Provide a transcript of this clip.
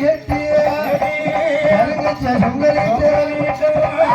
கட்டி கருங்க சங்கரித்த